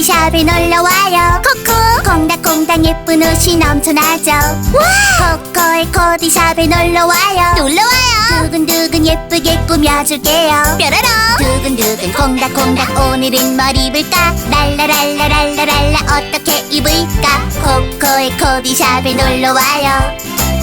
코디샵에 놀러와요. 코코. 콩닥콩닥 예쁜 옷이 넘쳐나죠. 와! 코코의 코디샵에 놀러와요. 놀러와요. 두근두근 예쁘게 꾸며줄게요. 뾰로롱. 두근두근 콩닥콩닥 오늘은 뭘 입을까? 랄라랄라랄라랄라 어떻게 입을까? 코코의 코디샵에 놀러와요.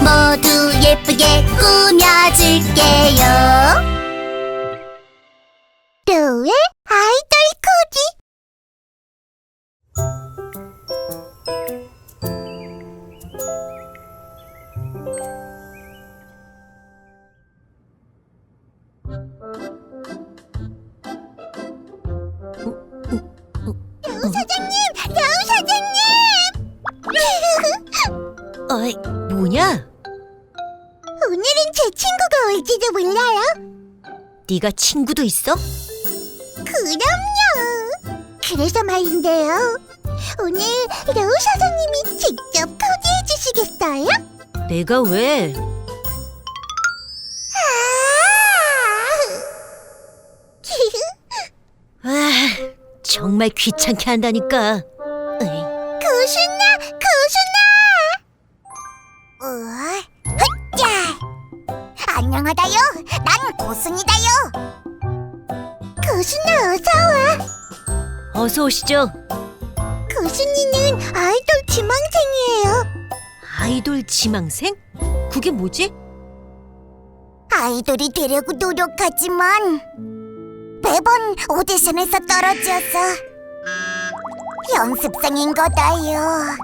모두 예쁘게 꾸며줄게요. 로의 아이돌 코디 여우 사장님! 여우 사장님! 어이, 뭐냐? 오늘은 제 친구가 올지도 몰라요. 네가 친구도 있어? 그럼요. 그래서 말인데요. 오늘 여우 사장님이 직접 코디해 주시겠어요? 내가 왜? 아! 아, 정말 귀찮게 한다니까. 으이, 고순나, 고순나. 우와, 헛자. 안녕하다요. 난 고순이다요. 고순나 어서 와. 어서 오시죠. 아이돌 지망생? 그게 뭐지? 아이돌이 되려고 노력하지만 매번 오디션에서 떨어져서 연습생인 거다요.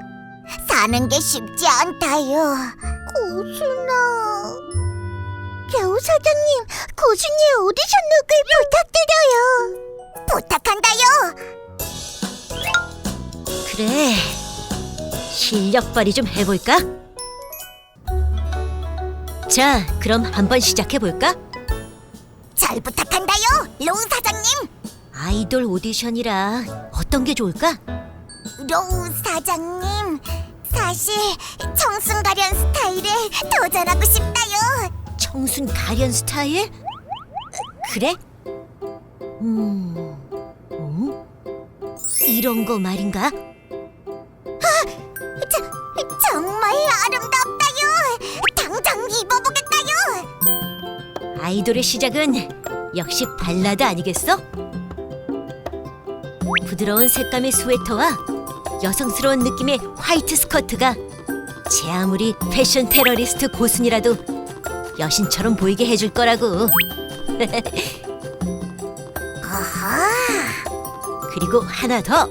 사는 게 쉽지 않다요. 고순아. 여우 사장님, 고순이의 오디션 룩을 부탁드려요. 부탁한다요. 그래. 실력 발휘 좀 해볼까? 자, 그럼 한번 시작해 볼까? 잘 부탁한다요, 로우 사장님. 아이돌 오디션이라 어떤 게 좋을까? 로우 사장님, 사실 청순 가련 스타일에 도전하고 싶다요. 청순 가련 스타일? 그래? 음, 음? 이런 거 말인가? 아이돌의 시작은 역시 발라드 아니겠어? 부드러운 색감의 스웨터와 여성스러운 느낌의 화이트 스커트가 제 아무리 패션 테러리스트 고순이라도 여신처럼 보이게 해줄 거라고. 그리고 하나 더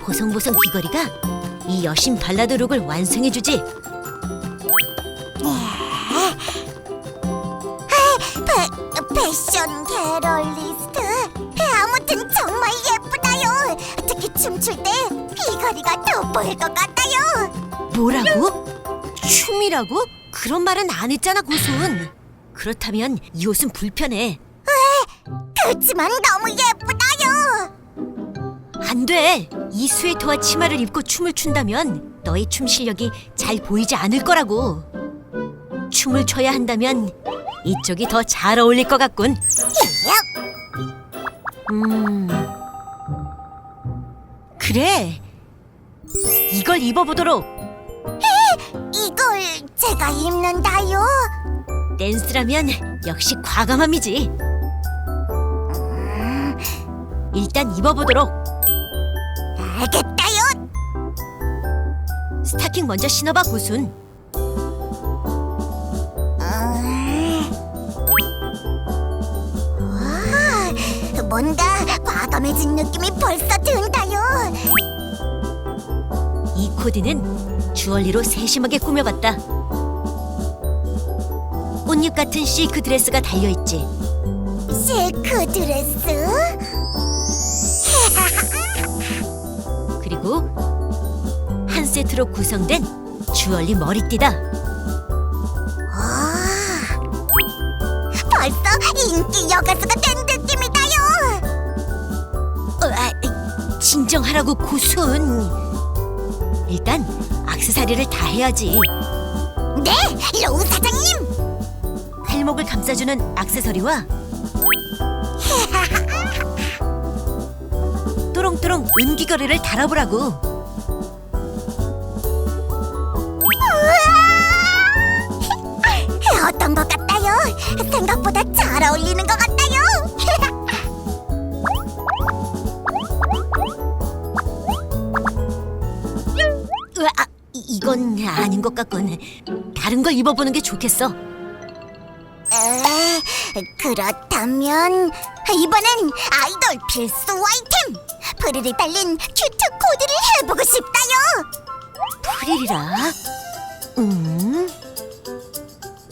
보송보송 귀걸이가 이 여신 발라드 룩을 완성해주지. 패, 패션 캐럴리스트. 아무튼 정말 예쁘다요. 특히 춤출 때 귀걸이가 돋보일 것 같다요. 뭐라고? 춤이라고? 그런 말은 안 했잖아 고순. 그렇다면 이 옷은 불편해. 그렇지만 너무 예쁘다요. 안 돼. 이 스웨터와 치마를 입고 춤을 춘다면 너의 춤 실력이 잘 보이지 않을 거라고. 춤을 춰야 한다면 이쪽이 더 잘 어울릴 것 같군. 역. 음. 그래. 이걸 입어보도록. 이걸 제가 입는다요. 댄스라면 역시 과감함이지. 일단 입어보도록. 알겠다요. 스타킹 먼저 신어봐 고순. 뭔가 과감해진 느낌이 벌써 든다요. 이 코디는 주얼리로 세심하게 꾸며봤다. 꽃잎 같은 실크 드레스가 달려있지. 실크 드레스? 그리고 한 세트로 구성된 주얼리 머리띠다. 와, 벌써 인기 여가수가 된 느낌이다 진정하라고 고순. 일단 악세사리를 다 해야지. 네, 로우 사장님. 팔목을 감싸주는 악세서리와 똥도롱 은귀걸이를 달아보라고. 어떤 것 같아요? 생각보다 잘 어울리는 것 같아요. 건 아닌 것 같군. 다른 걸 입어보는 게 좋겠어. 에, 그렇다면 이번엔 아이돌 필수 아이템 프릴이 달린 큐트 코디를 해보고 싶다요. 프릴이라. 음.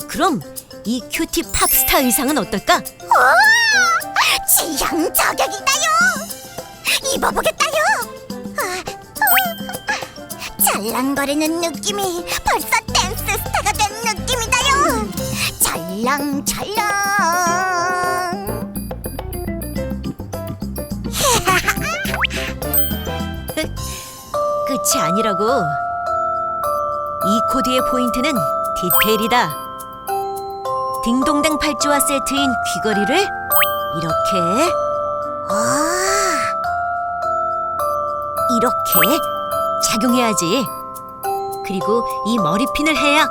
그럼 이 큐티 팝스타 의상은 어떨까? 우와! 취향 저격이다요. 입어보겠다요. 찰랑거리는 느낌이 벌써 댄스 스타가 된 느낌이다요. 찰랑찰랑. 끝이 아니라고. 이 코디의 포인트는 디테일이다. 딩동댕 팔찌와 세트인 귀걸이를 이렇게 아, 이렇게 착용해야지. 그리고 이 머리핀을 해야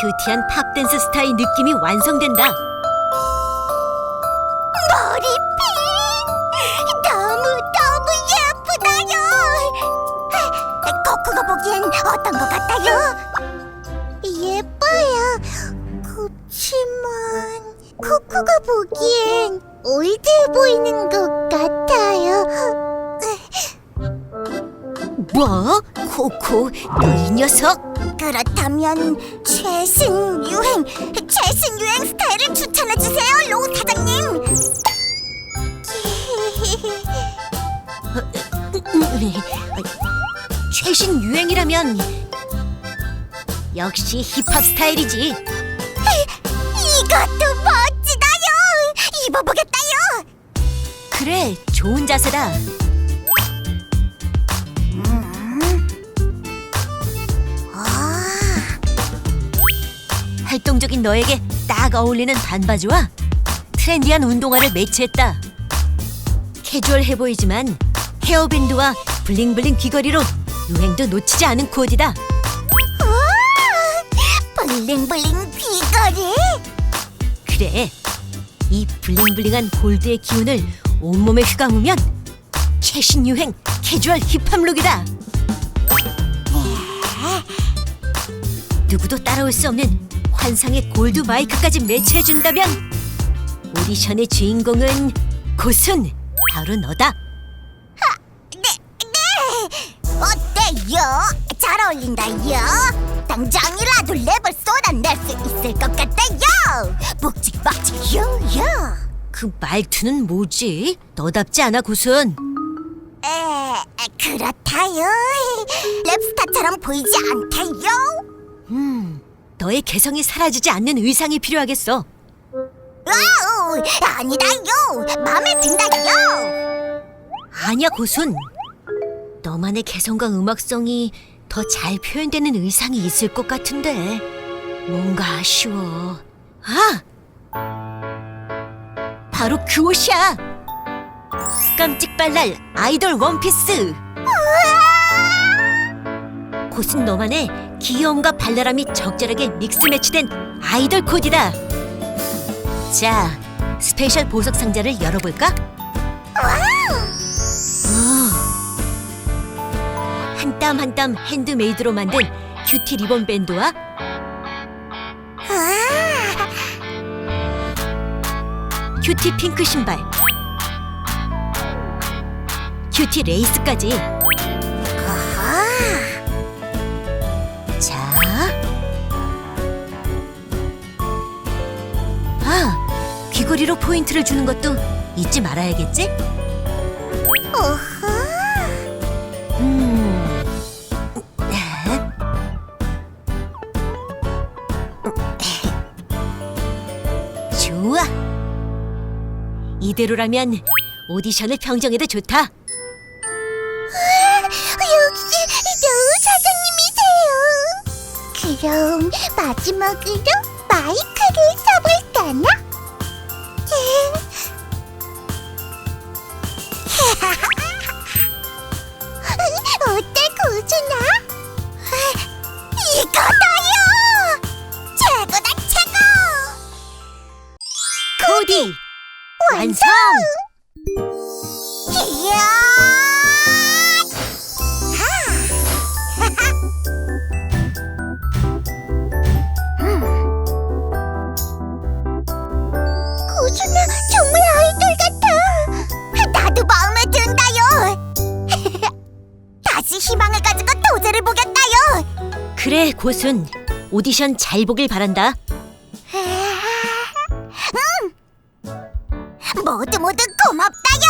큐티한 팝댄스 스타의 느낌이 완성된다. 머리핀 너무 너무 예쁘다요. 아, 코코가 보기엔 어떤 것 같아요? 예뻐요. 그렇지만 코코가 보기엔 올드해 보이는 것 같아 뭐? 코코, 너 이 녀석? 그렇다면 최신 유행, 최신 유행 스타일을 추천해 주세요, 로우 사장님. 최신 유행이라면 역시 힙합 스타일이지. 이것도 멋지다요. 입어보겠다요. 그래, 좋은 자세다. 활동적인 너에게 딱 어울리는 반바지와 트렌디한 운동화를 매치했다. 캐주얼해 보이지만 헤어밴드와 블링블링 귀걸이로 유행도 놓치지 않은 코디다. 우와, 블링블링 귀걸이. 그래, 이 블링블링한 골드의 기운을 온몸에 휘감으면 최신 유행 캐주얼 힙합 룩이다. 누구도 따라올 수 없는 환상의 골드 마이크까지 매치해준다면 오디션의 주인공은 고순 바로 너다. 네, 네. 어때요? 잘 어울린다요. 당장이라도 랩을 쏟아낼 수 있을 것 같아요. 묵직묵직 요요. 그 말투는 뭐지? 너답지 않아 고순. 에, 그렇다요. 랩스타처럼 보이지 않다요. 음, 너의 개성이 사라지지 않는 의상이 필요하겠어. 와우, 아니다요. 마음에 든다요. 아니야 고순. 너만의 개성과 음악성이 더 잘 표현되는 의상이 있을 것 같은데 뭔가 아쉬워. 아, 바로 그 옷이야. 깜찍 발랄 아이돌 원피스. 고순 너만의 귀여움과 발랄함이 적절하게 믹스 매치된 아이돌 코디다. 자, 스페셜 보석 상자를 열어볼까? 한 땀 한 땀 핸드메이드로 만든 큐티 리본 밴드와 아, 큐티 핑크 신발, 큐티 레이스까지. 아, 자, 아 귀걸이로 포인트를 주는 것도 잊지 말아야겠지? 오호. 음. 좋아. 이대로라면 오디션을 평정해도 좋다. 역시 여우 사장님이세요. 그럼 마지막으로 마이크를 써볼까나? 고순 오디션 잘 보길 바란다 모두 모두 고맙다요.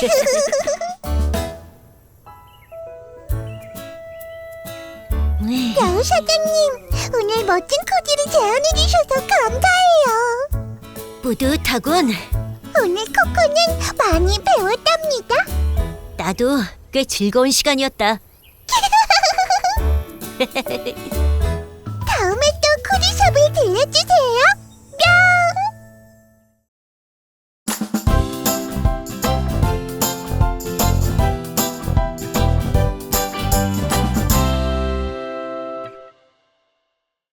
야우 사장님, 오늘 멋진 코디를 제안해 주셔서 감사해요. 뿌듯하군 오늘 코코는 많이 배웠답니다. 나도 꽤 즐거운 시간이었다 다음에 또 코디숍을 들려주세요.